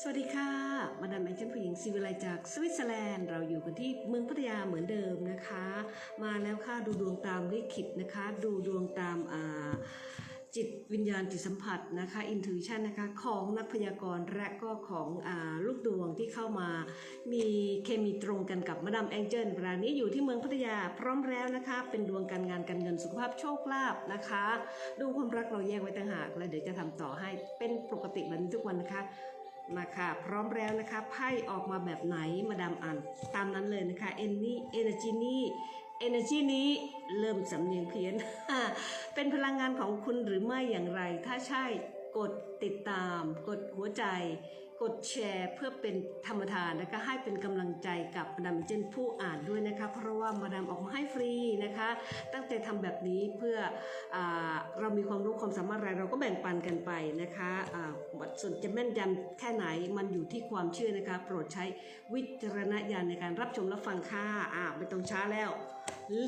สวัสดีค่ะ มาดามแองเจิลผู้หญิงซีวิไลจากสวิตเซอร์แลนด์ เราอยู่กันที่เมืองพัทยาเหมือนเดิมนะคะ มาแล้วค่ะดูดวงตามลิขิตนะคะ ดูดวงตามอ่าจิตวิญญาณจิตสัมผัสนะคะอินทูชันนะคะของนักพยากรณ์และก็ของอลูกดวงที่เข้ามา มีเคมีตรงกันกับมาดามแองเจิลเวลานี้อยู่ที่เมืองพัทยาพร้อมแล้วนะคะ เป็นดวงการงานการเงินสุขภาพโชคลาภนะคะดูความรักเราแยกไว้ต่างหาก แล้วเดี๋ยวจะทำต่อให้เป็นปกติแบบนี้ทุกวันนะคะ มาค่ะพร้อมแล้วนะคะไพ่ออกมาแบบไหนมาดามอ่านตามนั้นเลยนะคะเอนนี่เอเนจีนี่เอเนจีนี้เริ่มสำเนียงเพี้ยน เป็นพลังงานของคุณหรือไม่อย่างไร ถ้าใช่กดติดตาม กดหัวใจ กดแชร์เพื่อเป็นธรรมทานนะคะให้เป็นกำลังใจกับมาดามเจนผู้อ่านด้วยนะคะ เพราะว่ามาดามออกมาให้ฟรีนะคะ ตั้งใจทำแบบนี้เพื่ออเรามีความรู้ความสามารถอะไรเราก็แบ่งปันกันไปนะคะส่วนจะแม่นยำแค่ไหนมันอยู่ที่ความเชื่อนะคะ โปรดใช้วิจารณญาณในการรับชมรับฟังค่ะอ่าไม่ต้องช้าแล้ว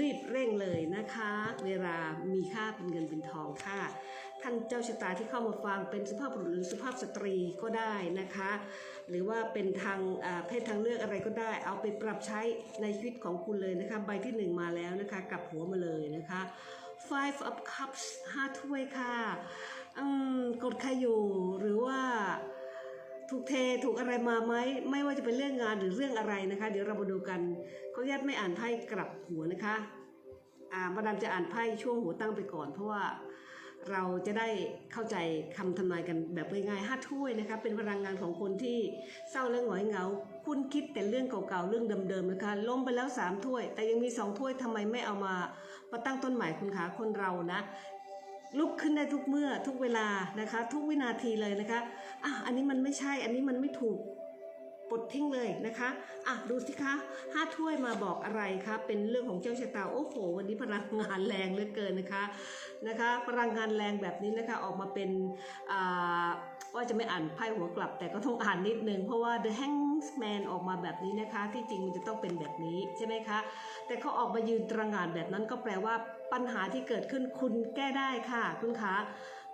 รีบเร่งเลยนะคะ เวลามีค่าเป็นเงินเป็นทองค่ะ ท่านเจ้าชะตาที่เข้ามาฟังเป็นสุภาพบุรุษหรือสุภาพสตรีก็ได้นะคะ หรือว่าเป็นทางเพศทางเลือกอะไรก็ได้ เอาไปปรับใช้ในชีวิตของคุณเลยนะคะ ใบที่หนึ่งมาแล้วนะคะกลับหัวมาเลยนะคะ five of cups ห้าถ้วยค่ะอืมกดใครอยู่หรือว่าถูกเทถูกอะไรมาไหมไม่ว่าจะเป็นเรื่องงานหรือเรื่องอะไรนะคะ เดี๋ยวเรามาดูกันเขาญาตไม่อ่านไพ่กลับหัวนะคะ อ่ามาดามจะอ่านไพ่ช่วงหัวตั้งไปก่อน เพราะว่า เราจะได้เข้าใจคำทำนายกันแบบง่ายๆห้าถ้วยนะคะเป็นพลังงานของคนที่เศร้าและหงอยเหงา คุณคิดแต่เรื่องเก่าๆเรื่องเดิมๆนะคะล้มไปแล้วสามถ้วย แต่ยังมีสองถ้วยทำไมไม่เอามามาตั้งต้นใหม่คุณคะคนเรานะลุกขึ้นได้ทุกเมื่อทุกเวลานะคะ ทุกวินาทีเลยนะคะอะอันนี้มันไม่ใช่อันนี้มันไม่ถูก ปลดทิ้งเลยนะคะอะดูสิคะห้าถ้วยมาบอกอะไรคะเป็นเรื่องของเจ้าชะตาโอ้โห วันนี้พลังงานแรงเหลือเกินนะคะนะคะพลังงานแรงแบบนี้นะคะออกมาเป็นอ่าว่าจะไม่อ่านไพ่หัวกลับ แต่ก็ต้องอ่านนิดนึง เพราะว่า The Hangman ออกมาแบบนี้นะคะ ที่จริงมันจะต้องเป็นแบบนี้ใช่ไหมคะ แต่เขาออกมายืนตระงานแบบนั้นก็แปลว่าปัญหาที่เกิดขึ้นคุณแก้ได้ค่ะคุณคะ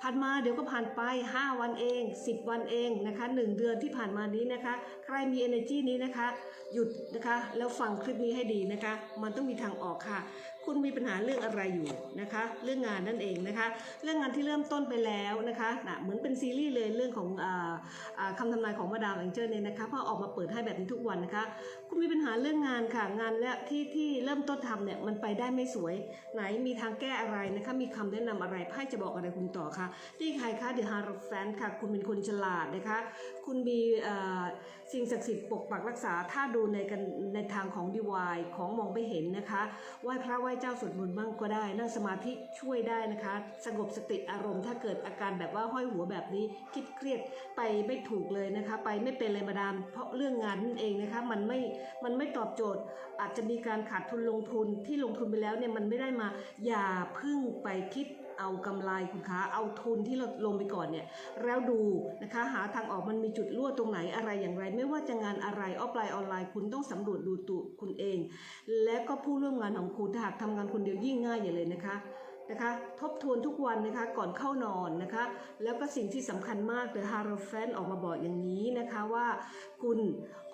ผ่านมาเดี๋ยวก็ผ่านไป 5 วันเอง 10 วันเองนะคะ 1 เดือนที่ผ่านมานี้นะคะ ใครมี energy นี้นะคะ หยุดนะคะ แล้วฟังคลิปนี้ให้ดีนะคะ มันต้องมีทางออกค่ะ คุณมีปัญหาเรื่องอะไรอยู่นะคะ เรื่องงานนั่นเองนะคะ เรื่องงานที่เริ่มต้นไปแล้วนะคะนะเหมือนเป็นซีรีส์เลยเรื่องของออคำทำนายของมาดามแองเจิลเนี่ยนะคะพราะออกมาเปิดให้แบบนี้ทุกวันนะคะ คุณมีปัญหาเรื่องงานค่ะงานและที่ที่เริ่มต้นทำเนี่ยมันไปได้ไม่สวย ไหนมีทางแก้อะไรนะคะ มีคำแนะนำอะไรไพ่จะบอกอะไรคุณต่อคะนี่ใครคะเดอะฮาร์แฟนค่ะ คุณเป็นคนฉลาดนะคะ คุณมีสิ่งศักดิ์สิทธิ์ปกปักรักษาถ้าดูในกันในทางของดีวายของมองไม่เห็นนะคะไหว้พระไหว้เจ้าสวดมนต์บ้างก็ได้ นั่งสมาธิช่วยได้นะคะ สงบสติอารมณ์ ถ้าเกิดอาการแบบว่าห้อยหัวแบบนี้คิดเครียดไปไม่ถูกเลยนะคะ ไปไม่เป็นเลยมาดาม เพราะเรื่องงานนั่นเองนะคะมันไม่มันไม่ตอบโจทย์ อาจจะมีการขาดทุนลงทุนที่ลงทุนไปแล้วเนี่ยมันไม่ได้มาอย่าพึ่งไปคิด เอากำไรคุณคะเอาทุนที่เราลงไปก่อนเนี่ยแล้วดูนะคะหาทางออกมันมีจุดรั่วตรงไหนอะไรอย่างไร ไม่ว่าจะงานอะไรออฟไลน์ออนไลน์คุณต้องสำรวจดูตัวคุณเอง และก็ผู้ร่วมงานของคุณถ้าหากทำงานคนเดียวยิ่งง่ายอย่าเลยนะคะ นะคะ ทบทวนทุกวันนะคะก่อนเข้านอนนะคะ แล้วก็สิ่งที่สำคัญมากเดอฮาร์แฟนออกมาบอกอย่างนี้นะคะว่า คุณ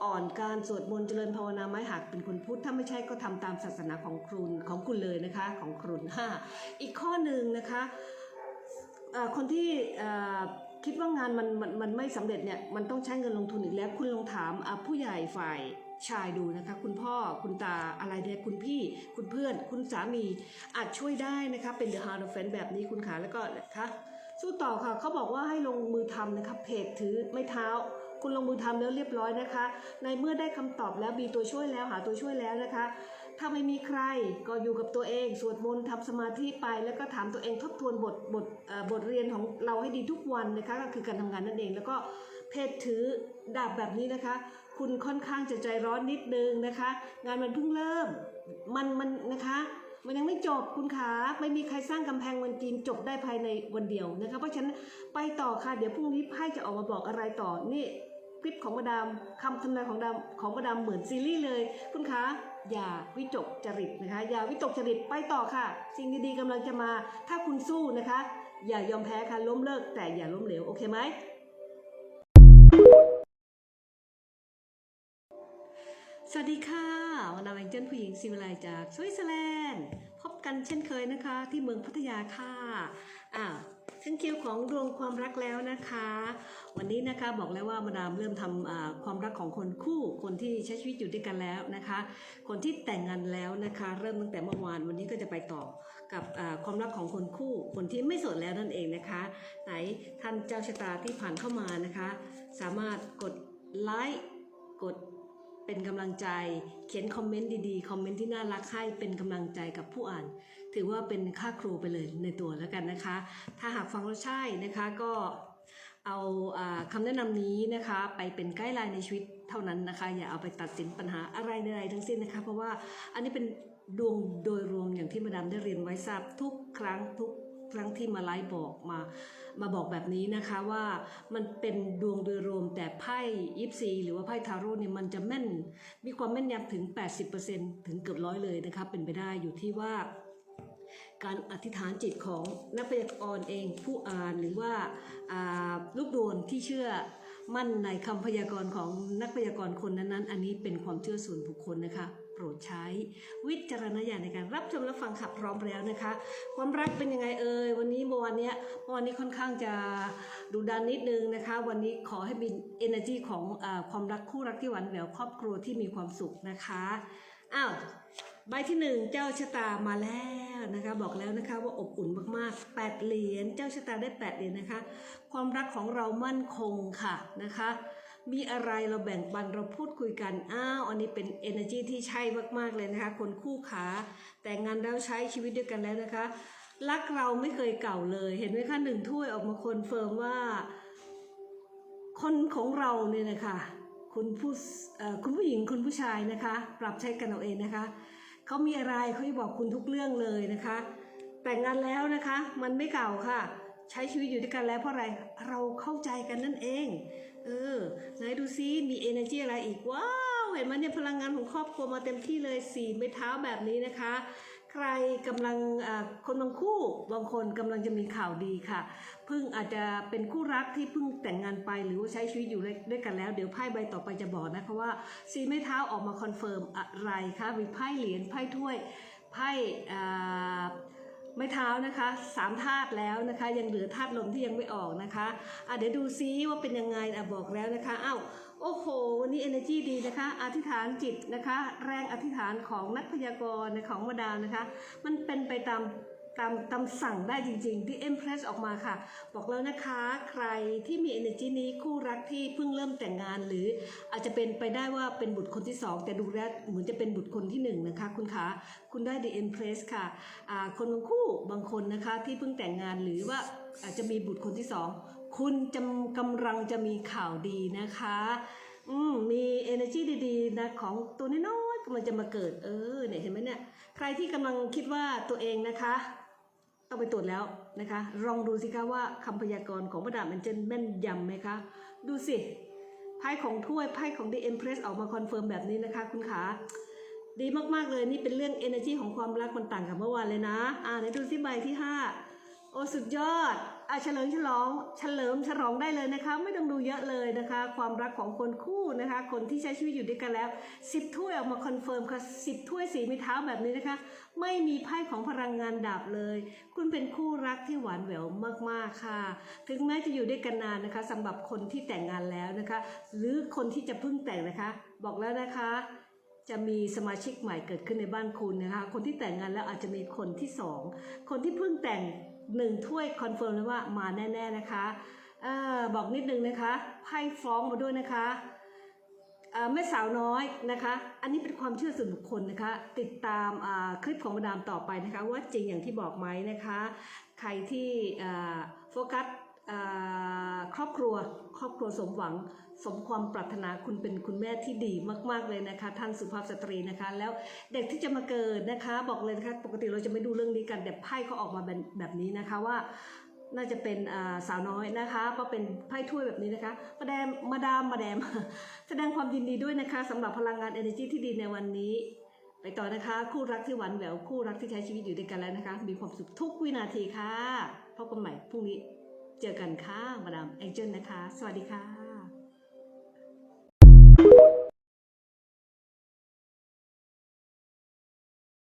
อ่อนการสวดมนต์เจริญภาวนาไหมหากเป็นคนพุทธถ้าไม่ใช่ก็ทำตามศาสนาของคุณของคุณเลยนะคะของคุณห้าอีกข้อหนึ่งนะคะคนที่คิดว่างานมันมันมันไม่สำเร็จเนี่ยมันต้องใช้เงินลงทุนอีกแล้ว คุณลองถามผู้ใหญ่ฝ่ายชายดูนะคะ คุณพ่อคุณตาอะไรเนี่ยคุณพี่ เพื่อน คุณสามีอาจช่วยได้นะคะเป็น The Hard of Fence แบบนี้คุณขาแล้วก็นะคะสู้ต่อค่ะเขาบอกว่าให้ลงมือทำนะคะเพจถือไม่เท้า คุณลงมือทำแล้วเรียบร้อยนะคะ ในเมื่อได้คำตอบแล้วมีตัวช่วยแล้วหาตัวช่วยแล้วนะคะถ้าไม่มีใครก็อยู่กับตัวเอง สวดมนต์ทำสมาธิไป แล้วก็ถามตัวเองทบทวนบทบทบทเรียนของเราให้ดีทุกวันนะคะก็คือการทำงานนั่นเอง แล้วก็เพจถือดาบแบบนี้นะคะ คุณค่อนข้างจะใจร้อนนิดนึงนะคะ งานมันเพิ่งเริ่ม มันมันนะคะ มันยังไม่จบคุณขาไม่มีใครสร้างกำแพงเมืองจีนจบได้ภายในวันเดียวนะคะเพราะฉะนั้นไปต่อค่ะเดี๋ยวพรุ่งนี้ไพ่จะออกมาบอกอะไรต่อนี่คลิปของมาดามคำทำนายของดามของมาดามเหมือนซีรีส์เลย คุณคะอย่าวิจกจริตนะคะ อย่าวิตกจริตไปต่อค่ะ สิ่งดีๆกำลังจะมา ถ้าคุณสู้นะคะ อย่ายอมแพ้ค่ะล้มเลิกแต่อย่าล้มเหลวโอเคไหม สวัสดีค่ะวันนาแองเจิลผู้หญิงซิวิไลจากสวิตเซอร์แลนด์ พบกันเช่นเคยนะคะที่เมืองพัทยาค่ะอ่าถึงคิวของดวงความรักแล้วนะคะ วันนี้นะคะบอกแล้วว่ามาดามเริ่มทำความรักของคนคู่ คนที่ใช้ชีวิตอยู่ด้วยกันแล้วนะคะ คนที่แต่งงานแล้วนะคะ เริ่มตั้งแต่เมื่อวานวันนี้ก็จะไปต่อกับความรักของคนคู่ คนที่ไม่โสดแล้วนั่นเองนะคะ ไหนท่านเจ้าชะตาที่ผ่านเข้ามานะคะ สามารถกดไลค์กด เป็นกำลังใจ เขียนคอมเมนต์ดีๆ คอมเมนต์ที่น่ารักให้เป็นกำลังใจกับผู้อ่าน ถือว่าเป็นค่าครูไปเลยในตัวแล้วกันนะคะ ถ้าหากฟังแล้วใช่นะคะก็เอาอคำแนะนำนี้นะคะไปเป็นไกด์ไลน์ในชีวิตเท่านั้นนะคะ อย่าเอาไปตัดสินปัญหาอะไรใดๆทั้งสิ้นนะคะ เพราะว่าอันนี้เป็นดวงโดยรวมอย่างที่มาดามได้เรียนไว้ทราบทุกครั้งทุก ครั้งที่มาไลฟ์บอกมามาบอกแบบนี้นะคะว่ามันเป็นดวงโดยรวมแต่ไพ่ยิปซีหรือว่าไพ่ทาโร่เนี่ยมันจะแม่น มีความแม่นยำถึง 80%ถึงเกือบร้อยเลยนะคะเป็นไปได้อยู่ที่ว่าการอธิษฐานจิตของนักพยากรณ์เองผู้อ่านหรือว่าอ่าลูกดวงที่เชื่อ มั่นในคำพยากรณ์ของนักพยากรณ์คนนั้นๆ อันนี้เป็นความเชื่อส่วนบุคคลนะคะ โปรดใช้วิจารณญาณในการรับชมและฟังขับพร้อมแล้วนะคะ ความรักเป็นยังไงเอ่ยวันนี้เมื่อวานเนี้ยเมื่อวานนี้ค่อนข้างจะดูดันนิดนึงนะคะ วันนี้ขอให้มี energy ของอความรักคู่รักที่หวานแหววครอบครัวที่มีความสุขนะคะอ้าว ใบที่หนึ่งเจ้าชะตามาแล้วนะคะ บอกแล้วนะคะว่าอบอุ่นมากๆแปดเหรียญเจ้าชะตาได้แปดเหรียญนะคะ ความรักของเรามั่นคงค่ะนะคะ มีอะไรเราแบ่งปันเราพูดคุยกันอ้าวอันนี้เป็น energy ที่ใช่มากๆเลยนะคะ คนคู่ขาแต่งงานแล้วใช้ชีวิตด้วยกันแล้วนะคะ รักเราไม่เคยเก่าเลย เห็นไหมคะหนึ่งถ้วยออกมาคนเฟิร์มว่า คนของเราเนี่ยนะคะคุณผู้คุณผู้หญิงคุณผู้ชายนะคะ ปรับใช้กันเอาเองนะคะ เขามีอะไรเขาจะบอกคุณทุกเรื่องเลยนะคะ แต่งงานแล้วนะคะ มันไม่เก่าค่ะ ใช้ชีวิตอยู่ด้วยกันแล้วเพราะอะไรเราเข้าใจกันนั่นเอง เออไหนดูซิมี energy อะไรอีกว้าวเห็นไหมเนี่ยพลังงานของครอบครัวมาเต็มที่เลยสี่ไม้เท้าแบบนี้นะคะ ใครกำลังคนบางคู่บางคนกำลังจะมีข่าวดีค่ะเพิ่งอาจจะเป็นคู่รักที่เพิ่งแต่งงานไปหรือว่าใช้ชีวิตอยู่ด้วยกันแล้ว เดี๋ยวไพ่ใบต่อไปจะบอกนะคะว่าสีไม้เท้าออกมาคอนเฟิร์มอะไรคะมีไพ่เหรียญไพ่ถ้วยไพ่ไม้เท้านะคะสามธาตุแล้วนะคะ ยังเหลือธาตุลมที่ยังไม่ออกนะคะอะเดี๋ยวดูซิว่าเป็นยังไงอะบอกแล้วนะคะอ้าว โอ้โห วันนี้ energy ดีนะคะ อธิษฐานจิตนะคะ แรงอธิษฐานของนักพยากรณ์ของมาดามนะคะ มันเป็นไปตามตามตามสั่งได้จริงๆ ที่ Empress ออกมาค่ะ บอกแล้วนะคะ ใครที่มี energy นี้คู่รักที่เพิ่งเริ่มแต่งงาน หรืออาจจะเป็นไปได้ว่าเป็นบุตรคนที่สองแต่ดูแล้วเหมือนจะเป็นบุตรคนที่หนึ่งนะคะ คุณคะคุณได้ The Empress ค่ะอ่าคนบางคู่บางคนนะคะที่เพิ่งแต่งงานหรือว่าอาจจะมีบุตรคนที่สอง คุณจำกำลังจะมีข่าวดีนะคะ อืมมี energy ดีๆนะของตัวน้อยๆกำลังจะมาเกิดเออเนี่ยเห็นไหมเนี่ย ใครที่กำลังคิดว่าตัวเองนะคะ ต้องไปตรวจแล้วนะคะลองดูสิคะว่าคำพยากรณ์ของพระดาบมันจะแม่นยำไหมคะ ดูสิไพ่ของถ้วยไพ่ของ The Empress ออกมาคอนเฟิร์มแบบนี้นะคะ คุณขาดีมากๆเลยนี่เป็นเรื่อง energy ของความรักมันต่างกับเมื่อวานเลยนะ อ่าไหนดูสิใบที่ 5 โอ้สุดยอด เฉลิมฉลองเฉลิมฉลองได้เลยนะคะ ไม่ต้องดูเยอะเลยนะคะ ความรักของคนคู่นะคะ คนที่ใช้ชีวิตอยู่ด้วยกันแล้วสิบถ้วยออกมาคอนเฟิร์มค่ะสิบถ้วยสีมีเท้าแบบนี้นะคะ ไม่มีไพ่ของพลังงานดับเลย คุณเป็นคู่รักที่หวานแหววมากๆค่ะ ถึงแม้จะอยู่ด้วยกันนานนะคะสำหรับคนที่แต่งงานแล้วนะคะ หรือคนที่จะเพิ่งแต่งนะคะ บอกแล้วนะคะจะมีสมาชิกใหม่เกิดขึ้นในบ้านคุณนะคะ คนที่แต่งงานแล้วอาจจะมีคนที่สอง คนที่เพิ่งแต่ง หนึ่งถ้วยคอนเฟิร์มเลยว่ามาแน่ ๆนะคะอบอกนิดนึงนะคะไพ่ฟ้องมาด้วยนะคะแม่สาวน้อยนะคะ อันนี้เป็นความเชื่อส่วนบุคคลนะคะ ติดตามคลิปของมาดามต่อไปนะคะ ว่าจริงอย่างที่บอกไหมนะคะ ใครที่โฟกัส ครอบครัวครอบครัวสมหวังสมความปรารถนาคุณเป็นคุณแม่ที่ดีมาก ๆเลยนะคะ ท่านสุภาพสตรีนะคะ แล้วเด็กที่จะมาเกิดนะคะ บอกเลยนะคะปกติเราจะไม่ดูเรื่องนี้กันแต่ไพ่เขาออกมาแบบนี้นะคะว่าน่าจะเป็นสาวน้อยนะคะเพราะเป็นไพ่ถ้วยแบบนี้นะคะมาดามมาดามมาแดม แสดงความยินดีด้วยนะคะสำหรับพลังงาน energy ที่ดีในวันนี้ ไปต่อนะคะ คู่รักที่หวานแหววคู่รักที่ใช้ชีวิตอยู่ด้วยกันแล้วนะคะ มีความสุขทุกวินาทีค่ะพบกันใหม่พรุ่งนี้ เจอกันค่ะมาดามแองเจิลนะคะ สวัสดีค่ะ